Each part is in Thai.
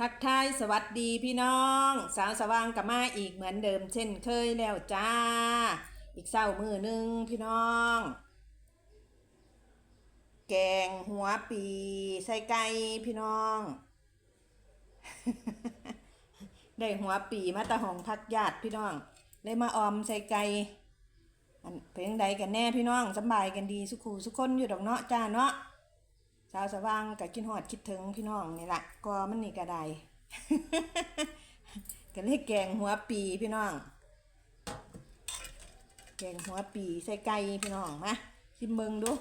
ทักทายสวัสดีพี่น้อง สาวสว่างกับมาอีกเหมือนเดิมเช่นเคยแล้วจ้า อีกเศร้ามือหนึ่งพี่น้อง แกงหัวปีใส่ไก่พี่น้อง ได้หัวปีมาตะหองพักญาติพี่น้องได้มาออมใส่ไก่อันเพลงใดกันแน่พี่น้องสบายกันดีสุขูสุคนอยู่ดอกเนาะจ้าเนาะ สาวสว่างกับคิดฮอดคิดถึงพี่น้องนี่แหละก็มันนี่ก็ได้ก็เลยแกงหัวปีพี่น้อง แกงหัวปีใส่ไก่พี่น้องมาชิมเบิงดู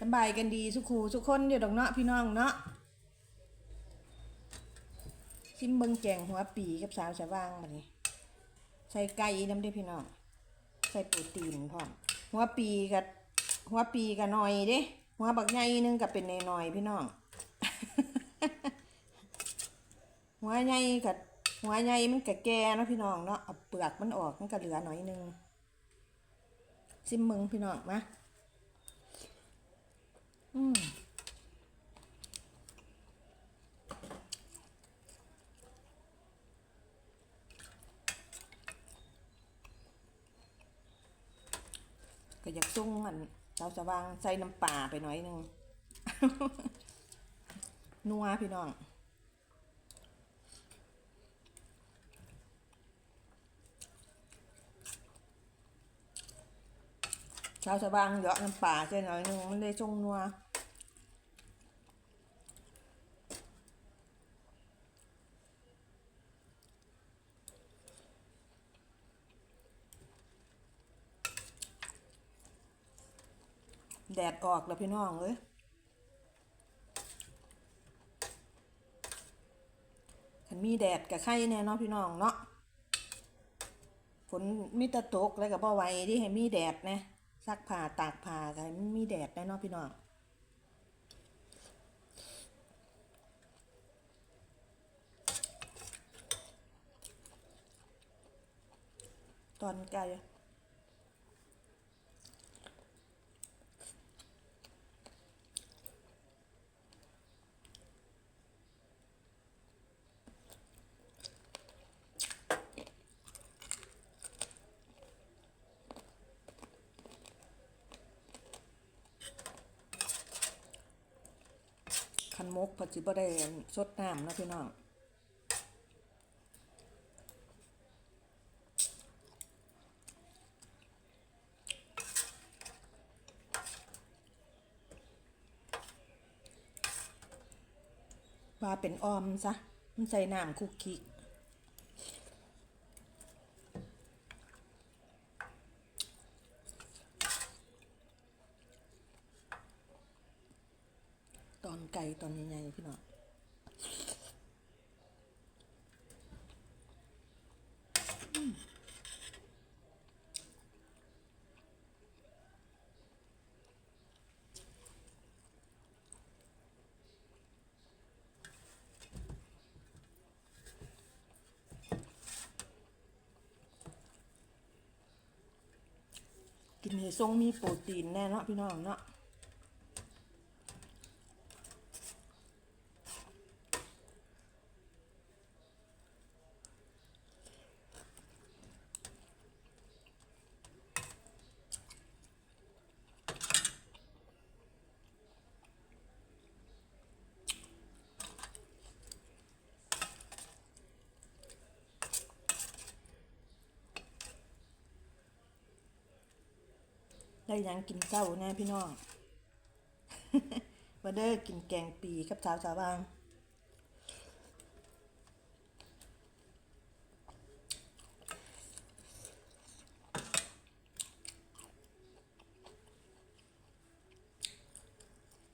สบายกันดีสุขูสุกคนอยู่ดอกเนาะพี่น้องเนาะชิมเบิงแกงหัวปีกับสาวสว่างมานี่ใส่ไก่น้ำด้อพี่น้อง ใส่ปรตีนพร้อมหัวปีกับ หัวปีกับหน่อยเด้หัวบักใหญ่นึงกับเป็นหน่อยๆพี่น้อง หัวใหญ่กับหัวใหญ่มันกับแก่เนาะพี่น้องเนาะเอาเปลือกมันออกมันก็เหลือหน่อยนึงซิมมึงพี่น้องมาอืมก็อยากซุ้งมัน เจ้าสว่างใส่น้ำปลาไปหน่อยหนึงนัวพี่น้องชาวชาวบางเหยาะน้ำปลาใส่หน่อยหนึงมันเลยจงนัว แดดออกแล้วพี่น้องเอ้ยคันมีแดดกับไข่แน่เนาะพี่น้องเนาะฝนมีแตะตกแล้วก็บ่ไหวที่ให้มีแดดนะซักผ้าตากผ้ากันมีแดดแน่เนาะพี่น้องตอนไกล กผัดจิบแดงสดน้ำนะพี่น้องว่าเป็นออมซะมันใส่น้ำคุกคิกตอนไก่ตอนใหญ่ๆ พี่น้องกินให้ทรงมีโปรตีนแน่เนาะพี่น้องเนาะ ได้ยังกินเจ้าแน่พี่น้องมาเด้อกินแกงปีครับสาวสาวบาง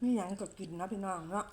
มีหยังก็กินนะพี่น้องเนาะ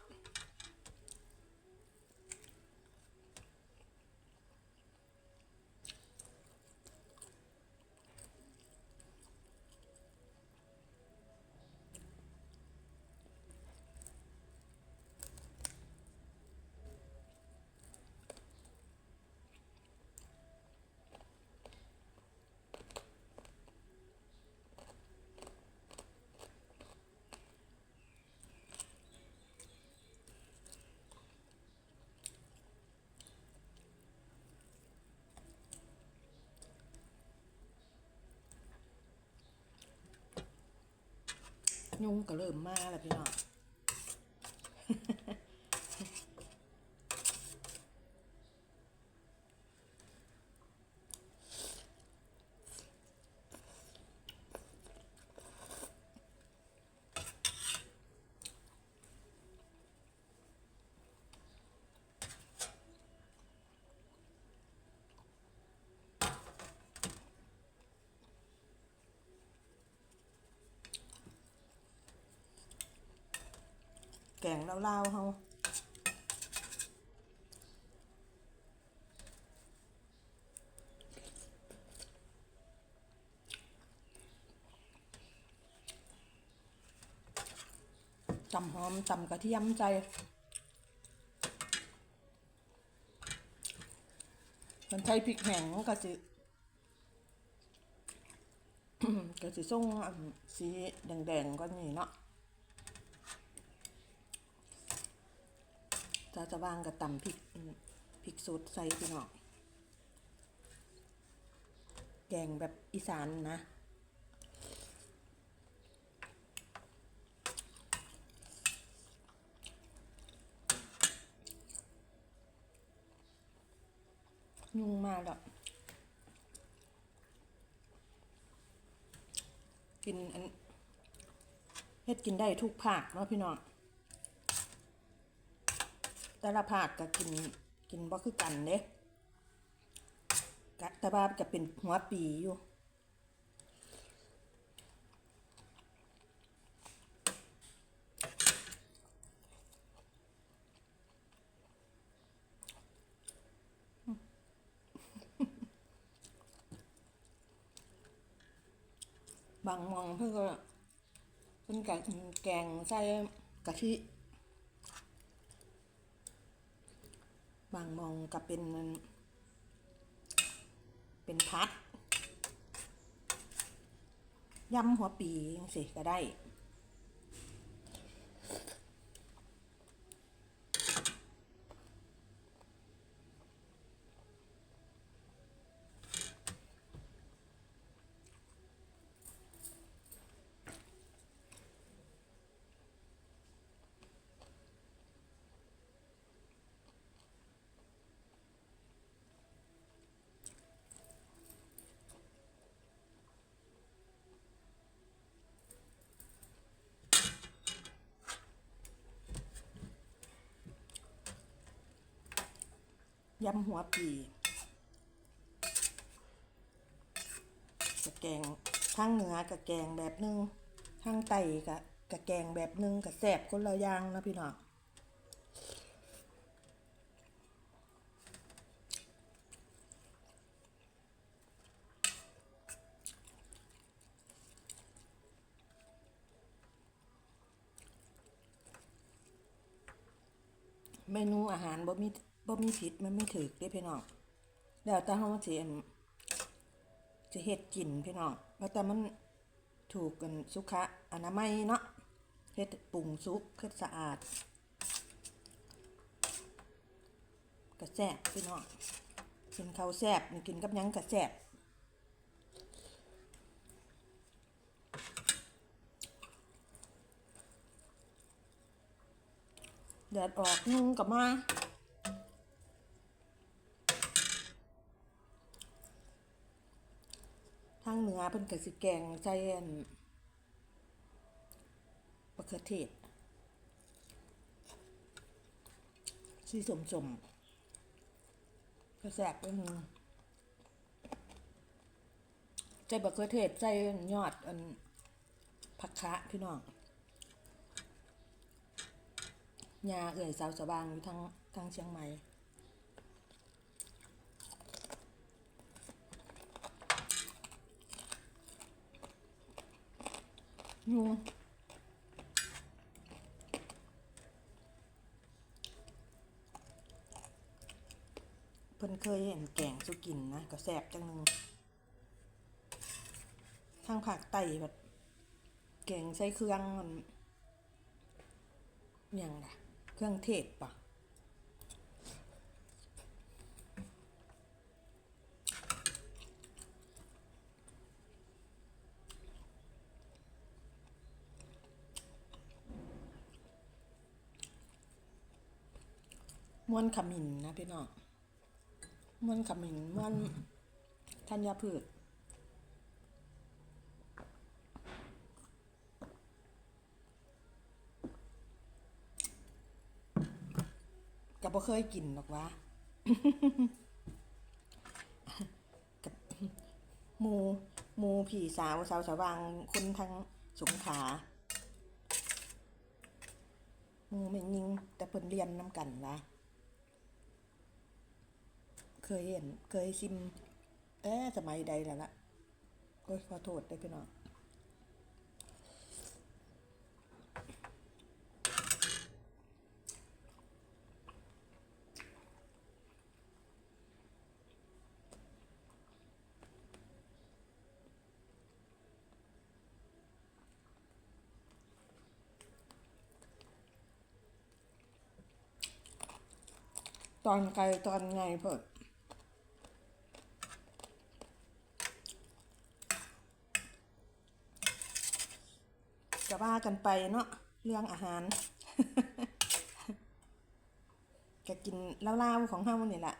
ยุงก็เริ่มมาแล้วพี่น้อง แกงเล่าๆเฮาตำหอมตำกระเทียมใจมันใช้พริกแห้งก็สิก็สิส่งสีแดงๆก็นี่เนาะ ถ้าจะวางกับตำพริกพริกสดใส่พี่น้องแกงแบบอีสานนะยุ่งมากแล้วกินอันเฮ็ดกินได้ทุกภาคเนาะพี่น้อง แต่ละภาคก็กินกินบ่คือกันเด้กะแต่ว่าจะเป็นหัวปีอยู่บางมองเพื่อเป็นกะแกงใส่กะทิ บางหมองก็เป็น เป็นพัดยำหัวปีสิก็ได้ ยำหัวปีกะแกงทางเหนือกะแกงแบบนึงทางใต้กะกะแกงแบบนึงกะแสบคนละอย่างนะพี่น้องเมนูอาหารบ่มี บ่มีผิดมันไม่ถือเด้พี่น้องแล้วแต่เฮาสิจะเฮ็ดกินพี่น้องแล้วแต่มันถูกกันสุขอนามัยเนาะเฮ็ดปรุงสุกเฮ็ดสะอาดก็แซบพี่น้องกินข้าวแซ่บกินกับยังก็แซบแดดออกยุงกับมา ทางเหนือเพิ่นก็สิแกงใส่อันมะเขือเทศสีสมสมๆก็แซ่บไปหนึงใส่มะเขือเทศใส่ยอดอันผักคะพี่น้องยาเอื่อยสาวสว่างอยู่ทางทางเชียงใหม่ ยุงเพิ่นเคยเห็นแกงสุกินนะก็แซ่บจังนึงทางภาคใต้แบบแกงใส่เครื่องมันยังล่ะเครื่องเทศปะ ม้วนขมิ้นนะพี่น้องม้วนขมิ้นม้วนธัญพืชก็บ่เคยกินหรอกวะกับหมูหมูผีสาวสาวสว่างคนทางสงขาหมูแม่งยิงแต่เพิ่นเรียนน้ำกันวะ เคยเห็น เคยชิม แต่สมัยใดแล้วล่ะก็ขอโทษได้พี่น้องตอนไกลตอนไงเพิ่นจะว่า กันไปเนาะเรื่องอาหารก็กินเล่าๆของเฮานี่แหละ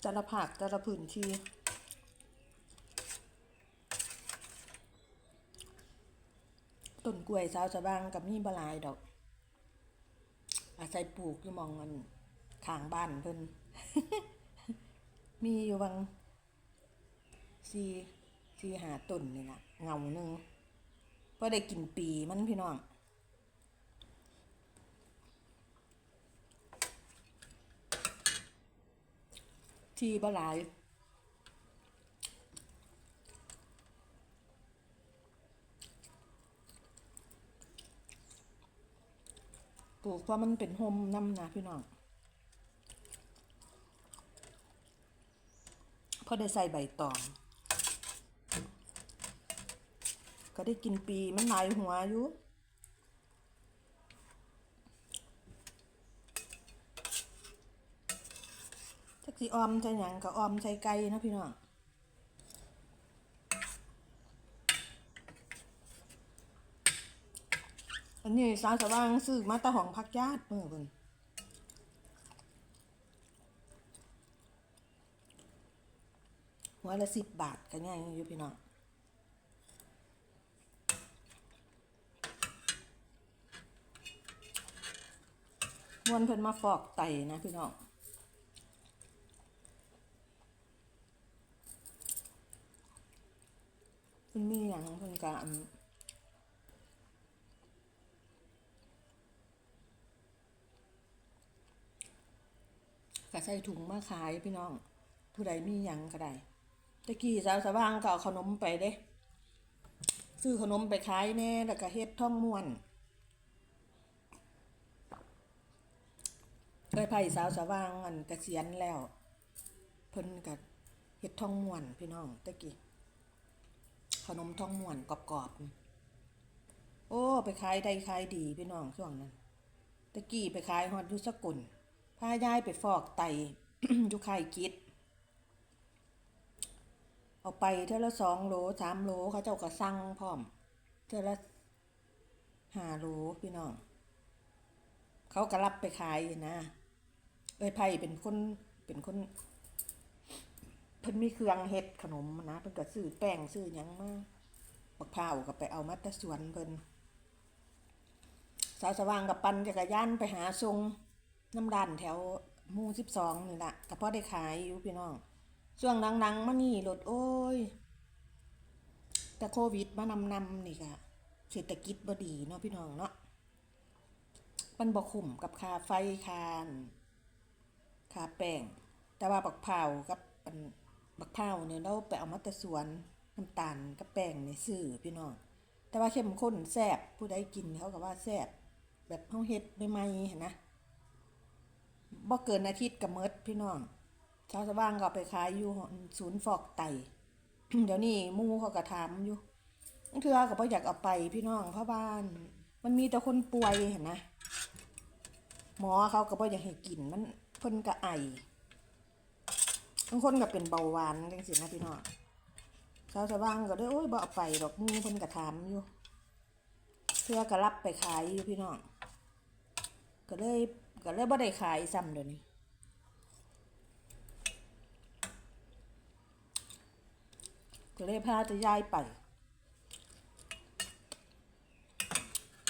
แต่ละผักแต่ละพื้นที่ต้นกล้วยสาวสะบางกับมีบลายดอก อาศัยปลูกอยู่มองกัน ข้างบ้านเพิ่นมีอยู่บางสี่สี่หาต้นนี่ละเงาหนึ่งพอได้กินปีมันพี่น้องที่หลายปลูกเพราะมันเป็นโฮมน้ำนะพี่น้อง พอได้ใส่ใบตอง ก็ได้กินปีมันหลายหัวอยู่จักสิออมใส่หยังก็ออมใส่ไก่นะพี่น้องอันนี้สาสว่างซื้อมาตาของพักญาติเมื่อเพิ่น หัวละสิบบาทก็ง่ายอยู่พี่น้องมวนเพิ่นมาฟอกไตนะพี่น้องเพิ่นมีหยังเพิ่นกันก็ใส่ถุงมาขายพี่น้อง ผู้ใดมีหยังก็ได้ ตะกี้สาวสว่างก็เอาขนมไปเด้ ซื้อขนมไปขายแน่แล้วก็เฮ็ดท่องม่วนเอ้ยไผ่สาวสว่างอันกเกษียณแล้ว เพิ่นก็เฮ็ดท่องม่วนพี่น้องตะกี้ขนมท่องม่วนกรอบๆ โอ้ ไปขายได้ขายดีพี่น้องช่วงนั้นตะกี้ไปขายฮอดยู่สกุลพายายไปฟอกไตอยู่ค่ายกิด เอาไปเท่าละสองโลสามโลเขาเจ้าก็สั่งพร้อมเท่าละห้าโลพี่น้อง เขาก็รับไปขายนะเอ้ยไผ่เป็นคนเป็นคนเพิ่นมีเครื่องเฮ็ดขนมนะเพิ่นก็ซื้อแป้งซื้อหยังมาบักพร้าวก็ไปเอามาแต่สวนเพิ่นสาวสว่างกับปั่นจักรยานไปหาทรงน้ำดันแถวมู่สิบสองนี่แหละก็พอได้ขายอยู่พี่น้อง ช่วงดังๆมานี่รถโอ้ย แต่โควิดมานำนำนี่ค่ะเศรษฐกิจบดีเนาะพี่น้องเนาะมันบ่คุ้มกับค่าไฟคานค่าแป้งแต่ว่าบักเผากับอันบักเผาเนี่ยเราไปเอามาแต่สวนน้ำตาลกับแป้งในซื้อพี่น้องแต่ว่าเข้มข้นแซ่บผู้ใดกินเขาก็ว่าแซ่บแบบเฮาเฮ็ดใหม่ๆนนะบ่เกินอาทิตย์กับเมดพี่น้อง ชาวสว่างก็ไปขายอยู่ศูนย์ฟอกไต เดี๋ยวนี้มู่เขาก็ถามอยู่เทื่อก็บ่อยากเอาไปพี่น้องพราะบ้าน มันมีแต่คนป่วยเห็นนะหมอเขาก็บ่อยากให้กินมันเพิ่นก็ไอบางคนก็เป็นเบาหวานจังซี่นะพี่น้องสาวสว่างก็เลยโอ้ยบ่เอาไปดอกมูเพิ่นก็ถามอยู่เพื่อก็รับไปขายอยู่พี่น้องก็เลยก็เลยบ่ได้ขายซ้ำเดี๋ยวนี้ ก็เลยพาจะย้ายไป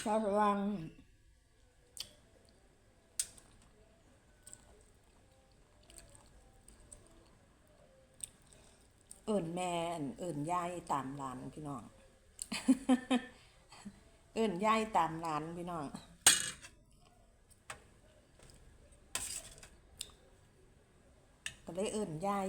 ชาวสว่างเอิ่นแม่เอิ่นยายตามร้านพี่น้อง เอิ่นยายตามร้านพี่น้องก็เลยเอิ่นยาย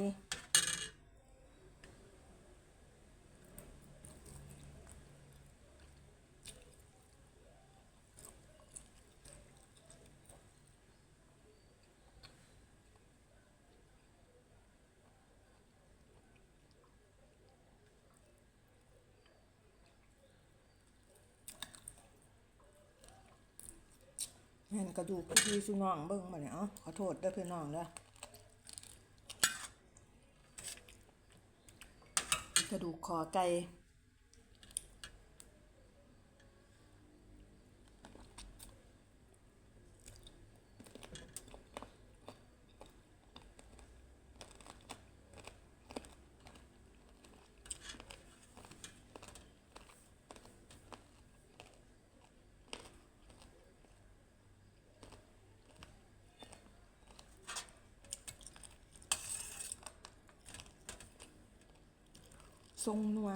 เห็นกระดูกพี่สุน้องเบิ่งมาเนี่ยเอ้าขอโทษด้วยพี่น้องเด้อกระดูกคอไก่ ทรงนัว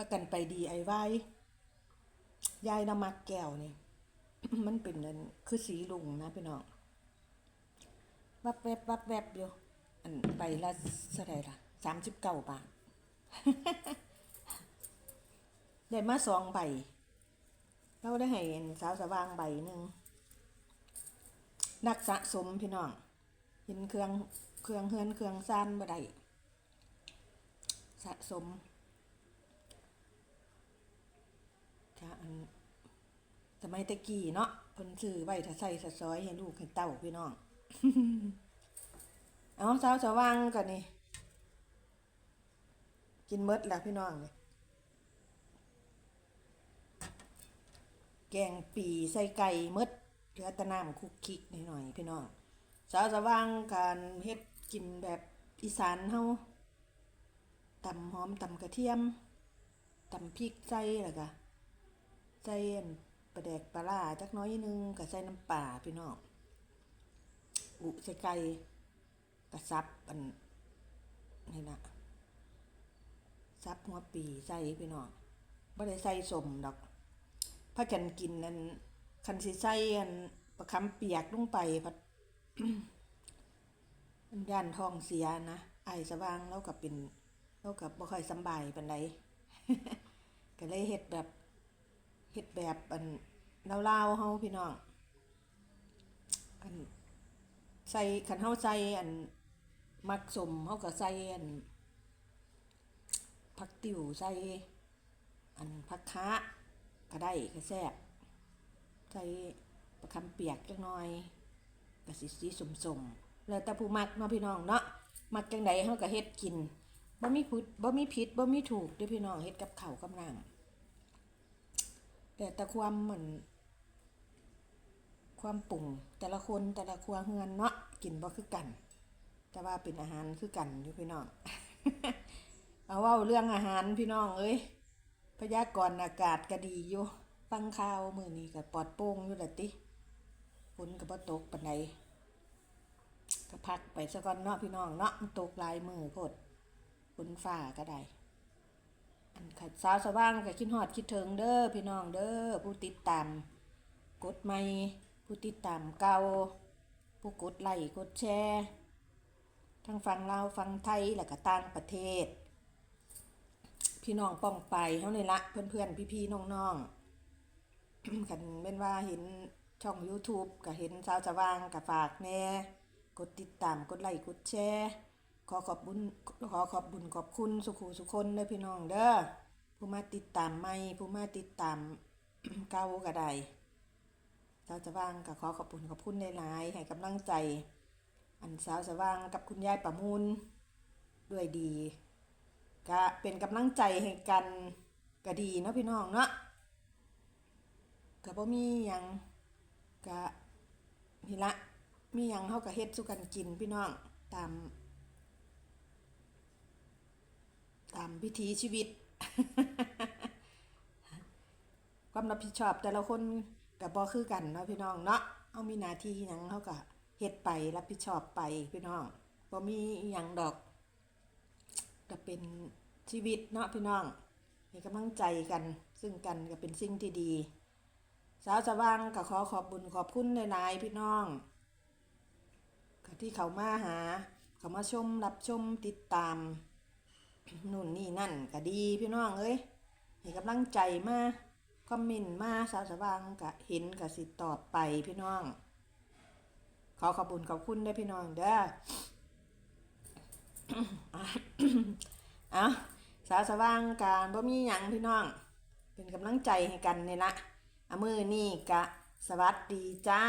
พักกันไปดีไอไว้ยายน้ำมักแก้วนี่ มันเป็นนั่นคือสีลุงนะพี่น้องวับแวบวับแวบอยู่อันใบละเท่าไหร่ล่ะสามสิบเก้าบาท ได้มาสองใบเราได้ให้สาวสว่างใบหนึ่งนักสะสมพี่น้องเห็นเครื่องเครื่องเฮือนเครื่องซ่านบ่ได้สะสม ค่ะอันสมัยตะกี้เนาะเพิ่นซื้อไว้ถ้าใส่สะซอยให้ลูกให้เต้าพี่น้องเอาสาวสว่างก่อนนี่กินเมดแล้วพี่น้องนี่แกงปีใส่ไก่เมดเหลือตะน้ำคุกคิกนิดหน่อยพี่น้องสาวสว่างการเฮ็ดกินแบบอีสานเฮาตำหอมตำกระเทียมตำพริกใส่แล้วก็ ส่อันปลาแดกปลาร้าจักน้อยนึงก็ใส่น้ำปลาพี่น้องอุใส่ไก่กระซับอันนี่นะซับหัวปีใส่พี่น้องบ่ได้ใส่สมดอกพากันกินอันคันสิใส่อันประคำเปียกลงไปพัดมันย่านท้องเสียนะไอสว่างแล้วกับเป็นแล้วกับบ่ค่อยสบายปานใดก็เลยเฮ็ดแบบ เฮ็ดแบบอันลาวๆเฮาพี่น้องอันใส่คันเฮาใส่อันมักสมเฮาก็ใส่อันผักติ๋วใส่อันผักคะก็ได้ก็แซ่บใส่ประคำเปียกจักหน่อยก็สิสีสมๆแล้วแต่ผู้มักเนาะพี่น้องเนาะมักจังใดเฮาก็เฮ็ดกินบ่มีผิดบ่มีผิดบ่มีถูกเด้อพี่น้องเฮ็ดกับข้าวกับน้ำ แต่แต่ความเหมือน ความปรุงแต่ละคนแต่ละครัวเฮือนเนาะกินบ่คือกัน แต่ว่าเป็นอาหารคือกันอยู่พี่น้องเอาว้าเรื่องอาหารพี่น้องเอ้ยพยากรณ์อากาศก็ดีอยู่ฟังข่าวมื้อนี้ก็ปลอดโปร่งอยู่ละติฝนก็บ่ตกปานใดก็พักไปซะก่อนเนาะพี่น้องเนาะมันตกหลายมือโพดฝนฟ้าก็ได้ ขัดสาวสว่างก็คิดฮอดคิดถึงเด้อพี่น้องเด้อผู้ติดตามกดใหม่ผู้ติดตามเก่าผู้กดไลค์กดแชร์ทั้งฟังลาวฟังไทยแล้วก็ต่างประเทศ พี่น้องป้องไปเฮานี่ละเพื่อนๆพี่ๆน้องๆกันเป็นว่าเห็นช่อง YouTube ก็เห็นสาวสว่างก็ฝากแน่กดติดตามกดไลค์กดแชร์ ขอขอบบุญขอขอบบุญขอบคุณสุขูสุคนเด้อพี่น้องเด้อผู้มาติดตามใหม่ผู้มาติดตามเก่าก็ได้สาวสว่างก็ขอขอบคุณขอบคุณหลายๆให้กำลังใจ อันสาวสว่างกับคุณยายประมูลด้วยดีก็เป็นกำลังใจให้กันก็ดีเนาะพี่น้องเนาะก็บ่มียังก็นี่ละมียังเฮาก็เฮ็ดสู่กันกินพี่น้องตาม ตามวิถีชีวิต ความรับผิดชอบแต่ละคนกับบ่คือกันเนาะพี่น้องเนาะเอามีหน้าที่หยังเขาก็เฮ็ดไปรับผิดชอบไปพี่น้องบ่มีอิหยังดอกก็เป็นชีวิตเนาะพี่น้องให้กำลังใจกันซึ่งกันก็เป็นสิ่งที่ดี สาวสว่างก็ขอขอบบุญขอบคุณหลายๆพี่น้องก็ที่เขามาหา เขามาชมรับชมติดตาม นู่นนี่นั่นก็ดีพี่น้องเอ้ยให้กำลังใจมาคอมเมนต์มาสาวสว่างก็เห็นก็สิตอบไปพี่น้อง ขอขอบคุญขอบคุณได้พี่น้องเด้อเอาสาวสว่างการบ่มีหยังพี่น้อง เป็นกำลังใจให้กันเนี่ยละเอามือนี่กะสวัสดีจ้า